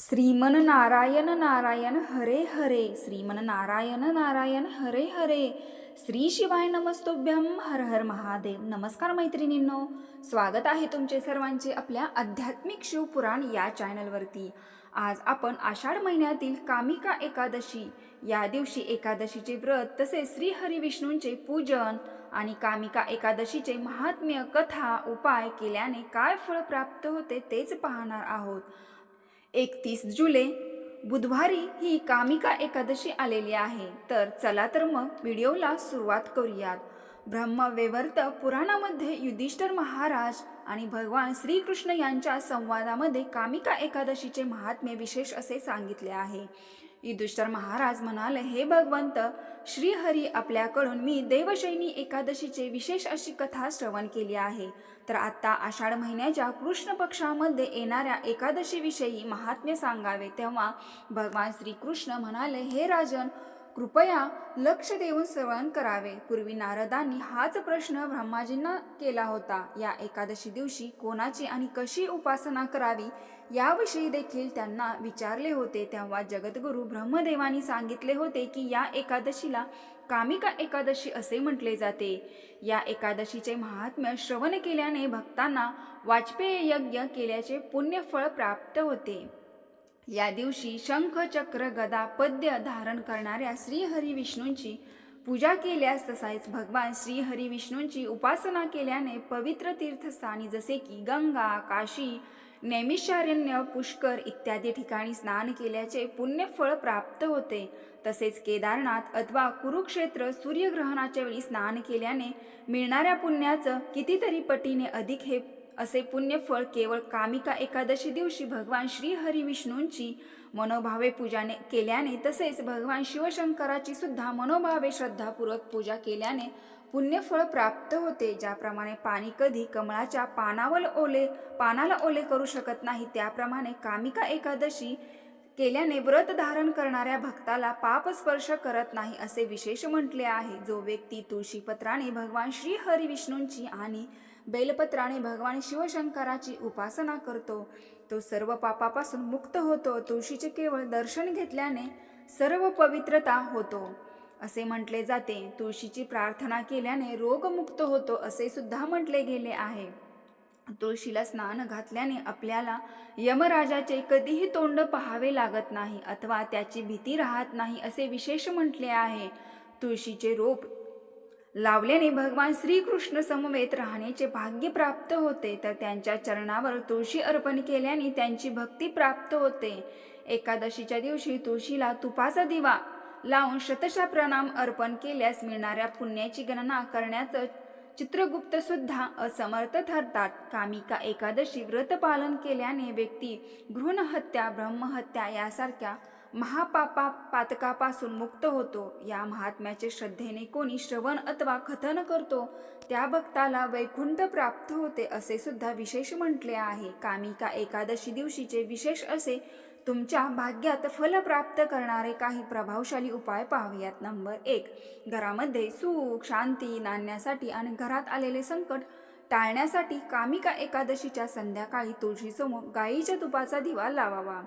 श्रीमन नारायण नारायण हरे हरे श्रीमन नारायण नारायण हरे हरे श्री शिवाय नमस्तोभ्यम हर हर महादेव. नमस्कार मैत्रिणींनो स्वागत आहे तुमचे सर्वांचे आपल्या आध्यात्मिक शिवपुराण या चॅनलवरती. आज आपण आषाढ महिन्यातील कामिका एकादशी या दिवशी एकादशीचे व्रत तसेच श्री हरी विष्णूंचे पूजन आणि कामिका एकादशीचे महात्म्य कथा उपाय केल्याने काय फळ प्राप्त होते तेच पाहणार आहोत. एकतीस जुलै बुधवारी ही कामिका एकादशी आलेली आहे. तर चला तर मग व्हिडिओला सुरुवात करूयात. ब्रह्मवेवर्त पुराणामध्ये युधिष्ठर महाराज आणि भगवान श्रीकृष्ण यांच्या संवादामध्ये कामिका एकादशीचे महात्म्य विशेष असे सांगितले आहे. युधिष्ठर महाराज म्हणाले हे भगवंत श्रीहरी आपल्याकडून मी देवशैनी एकादशीचे विशेष अशी कथा श्रवण केली आहे. तर आत्ता आषाढ महिन्याच्या कृष्ण पक्षामध्ये येणाऱ्या एकादशीविषयी महात्म्य सांगावे तेव्हा भगवान श्रीकृष्ण म्हणाले हे राजन कृपया लक्ष देऊन श्रवण करावे. पूर्वी नारदांनी हाच प्रश्न ब्रह्माजींना केला होता. या एकादशी दिवशी कोणाची आणि कशी उपासना करावी याविषयी देखील त्यांना विचारले होते. तेव्हा जगद्गुरू ब्रह्मदेवानी सांगितले होते की या एकादशीला कामिका एकादशी असे म्हटले जाते. या एकादशीचे महात्म्य श्रवण केल्याने भक्तांना वाजपेय यज्ञ केल्याचे पुण्यफळ प्राप्त होते. या दिवशी शंख चक्र गदा पद्य धारण करणाऱ्या श्रीहरी विष्णूंची पूजा केल्यास तसाच भगवान श्रीहरी विष्णूंची उपासना केल्याने पवित्र तीर्थस्थानी जसे की गंगा काशी नैमिषारण्य पुष्कर इत्यादी ठिकाणी स्नान केल्याचे पुण्यफळ प्राप्त होते. तसेच केदारनाथ अथवा कुरुक्षेत्र सूर्यग्रहणाच्या वेळी स्नान केल्याने मिळणाऱ्या पुण्याचं कितीतरी पटीने अधिक हे असे पुण्यफळ केवळ कामिका एकादशी दिवशी भगवान श्री हरी विष्णूंची मनोभावे पूजाने केल्याने तसेच भगवान शिवशंकराची सुद्धा मनोभावे श्रद्धापूर्वक पूजा केल्याने पुण्यफळ प्राप्त होते ज्याप्रमाणे पाणी कधी कमळाच्या पानावर ओले पानाला ओले करू शकत नाही त्याप्रमाणे कामिका एकादशी केल्याने व्रत धारण करणाऱ्या भक्ताला पाप स्पर्श करत नाही असे विशेष म्हटले आहे. जो व्यक्ती तुळशीपत्राने भगवान श्री हरी विष्णूंची आणि बेलपत्राने भगवान शिवशंकराची उपासना करतो. तो सर्व पापापासून मुक्त होतो. तुळशीचे केवळ दर्शन घेतल्याने सर्व पवित्रता होतो. असे म्हटले जाते. तुळशीची प्रार्थना केल्याने रोगमुक्त होतो असे सुद्धा म्हटले गेले आहे. तुळशीला स्नान घातल्याने आपल्याला यमराजाचे कधीही तोंड पहावे लागत नाही अथवा त्याची भीती राहत नाही असे विशेष म्हटले आहे. तुळशीचे रोप लावल्याने भगवान श्रीकृष्ण समवेत राहण्याचे भाग्य प्राप्त होते. तर त्यांच्या चरणावर तुळशी अर्पण केल्याने त्यांची भक्ती प्राप्त होते. एकादशीच्या दिवशी तुळशीला तुपाचा दिवा लावून शतशा प्रणाम अर्पण केल्यास मिळणाऱ्या पुण्याची गणना करण्याचं चित्रगुप्त सुद्धा असमर्थ ठरतात. कामिका एकादशी व्रत पालन केल्याने व्यक्ती भ्रूणहत्या ब्रह्महत्या यासारख्या महापापा पातकापासून मुक्त होतो. या महात्म्याचे श्रद्धेने कोणी श्रवण अथवा कथन करतो त्या भक्ताला वैकुंठ प्राप्त होते असे सुद्धा विशेष म्हटले आहे. कामिका एकादशी दिवशीचे विशेष असे तुमच्या भाग्यात फल प्राप्त करणारे काही प्रभावशाली उपाय पाहूयात. नंबर एक घरामध्ये सुख शांती नाणण्यासाठी आणि घरात आलेले संकट टाळण्यासाठी कामिका एकादशीच्या संध्याकाळी तुळशीसमोर गाईच्या तुपाचा दिवा लावावा.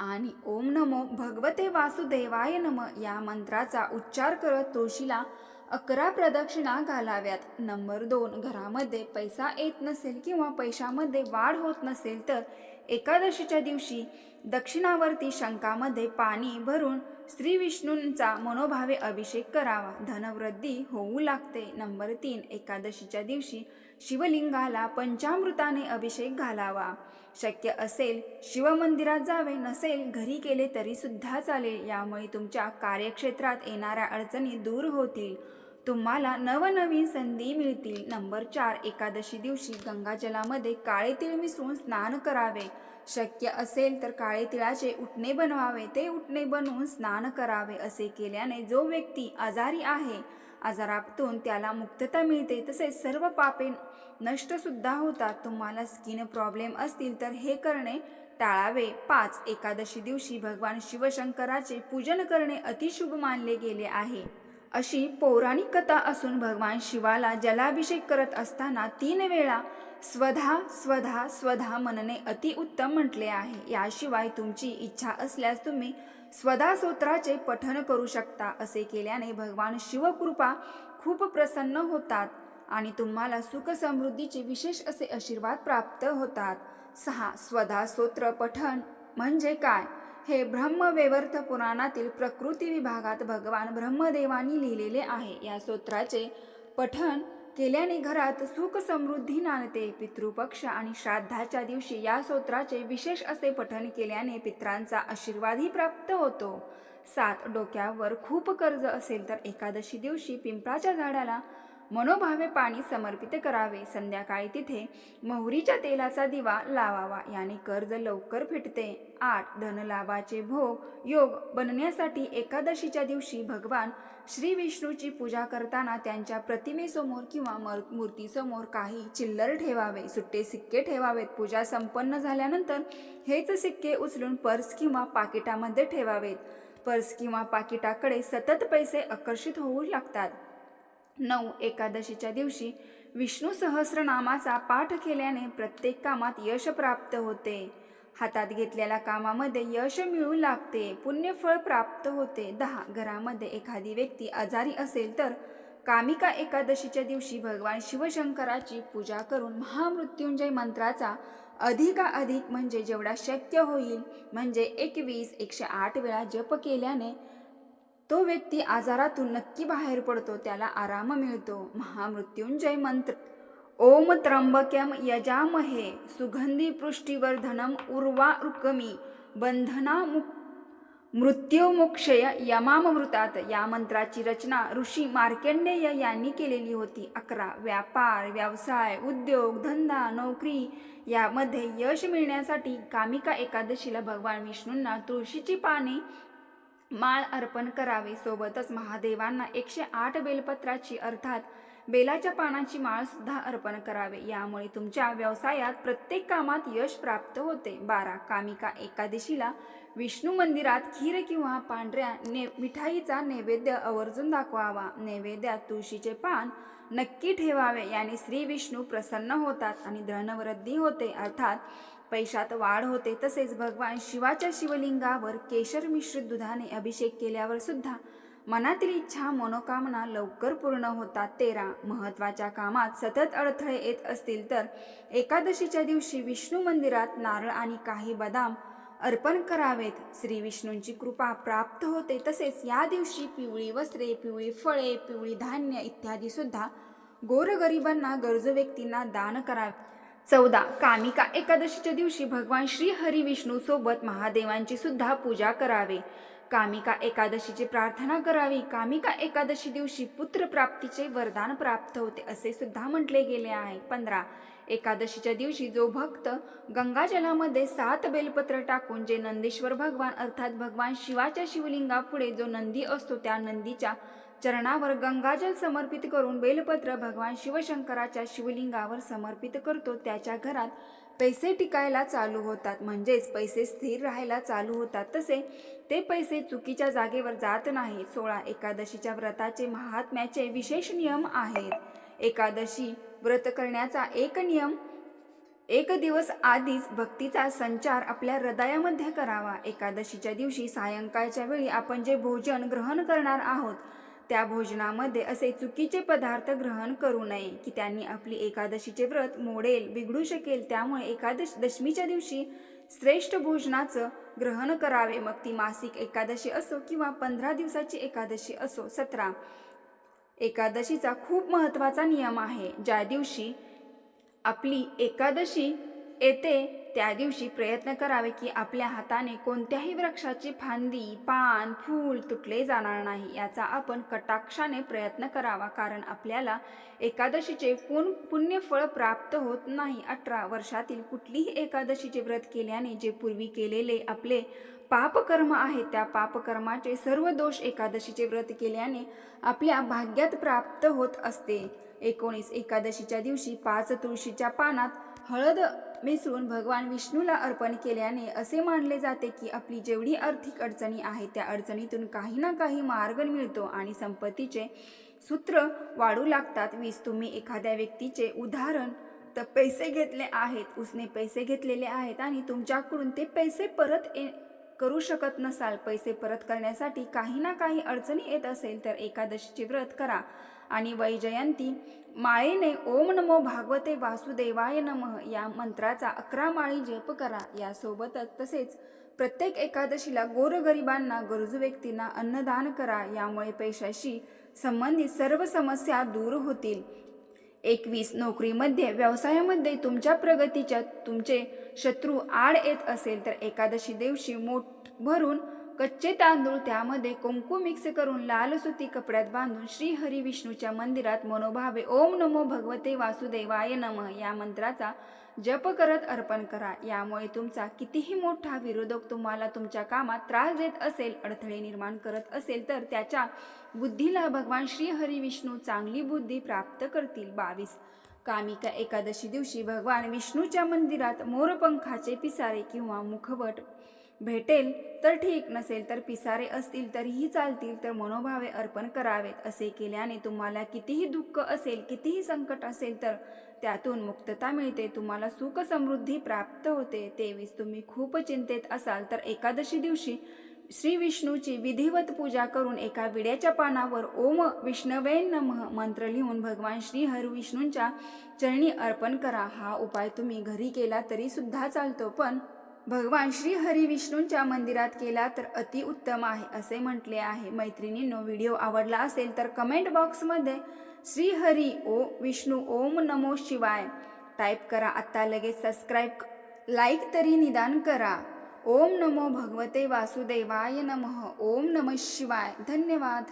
आणि ओम नमो भगवते वासुदेवाय नम या मंत्राचा उच्चार करत तुळशीला अकरा प्रदक्षिणा घालाव्यात. नंबर दोन घरामध्ये पैसा येत नसेल किंवा पैशामध्ये वाढ होत नसेल तर एकादशीच्या दिवशी दक्षिणावर्ती शंकामध्ये पाणी भरून श्री विष्णूंचा मनोभावे अभिषेक करावा. धनवृद्धी होऊ लागते. नंबर तीन एकादशीच्या दिवशी शिवलिंगाला पंचामृताने अभिषेक घालावा. शक्य असेल शिवमंदिरात जावे नसेल घरी केले तरी सुद्धा चालेल. यामुळे तुमच्या कार्यक्षेत्रात येणाऱ्या अडचणी दूर होतील. तुम्हाला नवनवीन संधी मिळतील. नंबर चार एकादशी दिवशी गंगाजलामध्ये काळे तीळ मिसळून स्नान करावे. शक्य असेल तर काळे तिळाचे उठणे बनवावे. ते उठणे बनवून स्नान करावे असे केल्याने जो व्यक्ती आजारी आहे आजारातून त्याला मुक्तता मिळते. तसेच सर्व पापे नष्टसुद्धा होतात. तुम्हाला स्किन प्रॉब्लेम असतील तर हे करणे टाळावे. पाच एकादशी दिवशी भगवान शिवशंकराचे पूजन करणे अतिशुभ मानले गेले आहे. अशी पौराणिक कथा असून भगवान शिवाला जलाभिषेक करत असताना तीन वेळा स्वधा स्वधा स्वधा म्हणणे अतिउत्तम म्हटले आहे. याशिवाय तुमची इच्छा असल्यास तुम्ही स्वधा स्तोत्राचे पठन करू शकता असे केल्याने भगवान शिवकृपा खूप प्रसन्न होतात आणि तुम्हाला सुख समृद्धीचे विशेष असे आशीर्वाद प्राप्त होतात. सहा स्वधा स्तोत्र पठण म्हणजे काय? हे ब्रह्मवेवर्थ पुराणातील प्रकृती विभागात भगवान ब्रह्मदेवानी लिहिलेले आहे. या स्तोत्राचे पठण केल्याने घरात सुख समृद्धी नांदते पितृपक्ष आणि श्राद्धाच्या दिवशी या स्तोत्राचे विशेष असे पठण केल्याने पित्रांचा आशीर्वादही प्राप्त होतो. सात डोक्यावर खूप कर्ज असेल तर एकादशी दिवशी पिंपळाच्या झाडाला मनोभावे पाणी समर्पित करावे. संध्याकाळी तिथे मोहरीच्या तेलाचा दिवा लावावा. याने कर्ज लवकर फिटते. आठ. धनलाभाचे भोग योग बनण्यासाठी एकादशीच्या दिवशी भगवान श्री विष्णूची पूजा करताना त्यांच्या प्रतिमेसमोर किंवा मर मूर्तीसमोर काही चिल्लर ठेवावे. सुट्टे सिक्के ठेवावेत. पूजा संपन्न झाल्यानंतर हेच सिक्के उचलून पर्स किंवा पाकिटामध्ये ठेवावेत. पर्स किंवा पाकिटाकडे सतत पैसे आकर्षित होऊ लागतात. नऊ एकादशीच्या दिवशी विष्णू सहस्रनामाचा पाठ केल्याने प्रत्येक कामात यश प्राप्त होते. हातात घेतलेल्या कामामध्ये यश मिळू लागते पुण्यफळ प्राप्त होते. दहा घरामध्ये एखादी व्यक्ती आजारी असेल तर कामिका एकादशीच्या दिवशी भगवान शिवशंकराची पूजा करून महामृत्युंजय मंत्राचा अधिकाधिक म्हणजे जेवढा शक्य होईल म्हणजे एकवीस एकशे आठ वेळा जप केल्याने तो व्यक्ती आजारातून नक्की बाहेर पडतो त्याला आराम मिळतो. महामृत्युंजय मंत्र. ओम त्र्यंबक्यम यजामहे सुगंधी पृष्टीवर्धनम उर्वा रुकमी बंधना मुक मृत्युमोक्षय यमामृतात. या मंत्राची रचना ऋषी मार्कंडेय यांनी केलेली होती. अकरा व्यापार व्यवसाय उद्योग धंदा नोकरी यामध्ये यश मिळण्यासाठी कामिका एकादशीला भगवान विष्णूंना तुळशीची पाने माळ अर्पण करावे. सोबतच महादेवांना एकशे आठ बेलपत्राची अर्थात बेलाच्या पानाची माळ सुद्धा अर्पण करावे. यामुळे तुमच्या व्यवसायात प्रत्येक कामात यश प्राप्त होते. बारा कामिका एकादशीला विष्णू मंदिरात खीर किंवा पांढऱ्या ने मिठाईचा नैवेद्य आवर्जून दाखवावा. नैवेद्यात तुळशीचे पान नक्की ठेवावे. याने श्री विष्णू प्रसन्न होतात आणि धनवृद्धी होते. अर्थात पैशात वाढ होते तसेच भगवान शिवाच्या शिवलिंगावर केशर मिश्रित दुधाने अभिषेक केल्यावर सुद्धा मनातील इच्छा मनोकामना लवकर पूर्ण होतात. तेरा. महत्त्वाच्या कामात सतत अडथळे येत असतील तर एकादशीच्या दिवशी विष्णू मंदिरात नारळ आणि काही बदाम अर्पण करावेत. श्री विष्णूंची कृपा प्राप्त होते तसेच या दिवशी पिवळी वस्त्रे पिवळी फळे पिवळी धान्य इत्यादी सुद्धा गोरगरिबांना गरजू व्यक्तींना दान करावे चौदा कामिका एकादशीच्या दिवशी भगवान श्री हरी विष्णू सोबत महादेवांची सुद्धा पूजा करावे. कामिका एकादशीची प्रार्थना करावी. कामिका एकादशी दिवशी पुत्र प्राप्तीचे वरदान प्राप्त होते असे सुद्धा म्हटले गेले आहे. पंधरा एकादशीच्या दिवशी जो भक्त गंगाजलामध्ये सात बेलपत्र टाकून जे नंदीश्वर भगवान अर्थात भगवान शिवाच्या शिवलिंगापुढे जो नंदी असतो त्या नंदीच्या चरणावर गंगाजल समर्पित करून बेलपत्र भगवान शिवशंकराच्या शिवलिंगावर समर्पित करतो. त्याच्या घरात पैसे टिकायला चालू होतात. म्हणजेच पैसे स्थिर राहायला चालू होतात. तसे ते पैसे चुकीच्या जागेवर जात नाही सोळा एकादशीच्या व्रताचे महात्म्याचे विशेष नियम आहेत. एकादशी व्रत करण्याचा एक नियम एक दिवस आधीच भक्तीचा संचार आपल्या हृदयामध्ये करावा. एकादशीच्या दिवशी सायंकाळच्या वेळी आपण जे भोजन ग्रहण करणार आहोत त्या भोजनामध्ये असे चुकीचे पदार्थ ग्रहण करू नये की त्यांनी आपली एकादशीचे व्रत मोडेल बिघडू शकेल त्यामुळे एकादश दशमीच्या दिवशी श्रेष्ठ भोजनाचं ग्रहण करावे. मग ती मासिक एकादशी असो किंवा पंधरा दिवसाची एकादशी असो सतरा. एकादशीचा खूप महत्त्वाचा नियम आहे. ज्या दिवशी आपली एकादशी येते त्या दिवशी प्रयत्न करावे की आपल्या हाताने कोणत्याही वृक्षाची फांदी पान फूल तुटले जाणार नाही याचा आपण कटाक्षाने प्रयत्न करावा कारण आपल्याला एकादशीचे पुन पुण्यफळ प्राप्त होत नाही. अठरा वर्षातील कुठलीही एकादशीचे व्रत केल्याने जे पूर्वी केलेले आपले पापकर्म आहे त्या पापकर्माचे सर्व दोष एकादशीचे व्रत केल्याने आपल्या भाग्यात प्राप्त होत असते. एकोणीस एकादशीच्या दिवशी पाच तुळशीच्या पानात हळद मिसळून भगवान विष्णूला अर्पण केल्याने असे मानले जाते की आपली जेवढी आर्थिक अडचणी आहे त्या अडचणीतून काही ना काही मार्ग मिळतो आणि संपत्तीचे सूत्र वाढू लागतात. वीस तुम्ही एखाद्या व्यक्तीचे उदाहरण तर पैसे घेतले आहेत उसने पैसे घेतलेले आहेत आणि तुमच्याकडून ते पैसे परत ये करू शकत नसाल पैसे परत करण्यासाठी काही ना काही अडचणी येत असेल तर एकादशीचे व्रत करा. आणि वैजयंती माळेने ओम नमो भागवते वासुदेवाय नमः या मंत्राचा अकरा माळी जप करा. यासोबतच तसेच प्रत्येक एकादशीला गोरगरिबांना गरजू व्यक्तींना अन्नदान करा. यामुळे पैशाशी संबंधित सर्व समस्या दूर होतील. एकवीस नोकरीमध्ये व्यवसायामध्ये तुमच्या प्रगतीच्या तुमचे शत्रू आड येत असेल तर एकादशी दिवशी मोठ भरून कच्चे तांदूळ त्यामध्ये कुंकू मिक्स करून लाल सुती कपड्यात बांधून श्री हरी विष्णूच्या मंदिरात मनोभावे ओम नमो भगवते वासुदेवाय नमः या मंत्राचा जप करत अर्पण करा. यामुळे तुमचा कितीही मोठा विरोधक तुम्हाला तुमच्या कामात त्रास देत असेल अडथळे निर्माण करत असेल तर त्याच्या बुद्धीला भगवान श्री हरी विष्णू चांगली बुद्धी प्राप्त करतील. बावीस. कामिका एकादशी दिवशी भगवान विष्णूच्या मंदिरात मोरपंखाचे पिसारे किंवा मुखवट भेटेल तर ठीक नसेल तर पिसारे असतील तरीही चालतील तर मनोभावे अर्पण करावेत असे केल्याने तुम्हाला कितीही दुःख असेल कितीही संकट असेल तर त्यातून मुक्तता मिळते तुम्हाला सुख समृद्धी प्राप्त होते. तेवीस तुम्ही खूप चिंतेत असाल तर एकादशी दिवशी श्री विष्णूची विधिवत पूजा करून एका विड्याच्या पानावर ओम विष्णवे नमः मंत्र लिहून भगवान श्री हरविष्णूंच्या चरणी अर्पण करा. हा उपाय तुम्ही घरी केला तरी सुद्धा चालतो पण भगवान श्री हरी विष्णूंच्या मंदिरात केला तर अतिउत्तम आहे असे म्हटले आहे. मैत्रिणींनो व्हिडिओ आवडला असेल तर कमेंट बॉक्समध्ये श्री हरी ओ विष्णू ओम नमो शिवाय टाईप करा. आत्ता लगेच सबस्क्राईब लाईक तरी निदान करा. ओम नमो भगवते वासुदेवाय नमः. ओम नमः शिवाय. धन्यवाद.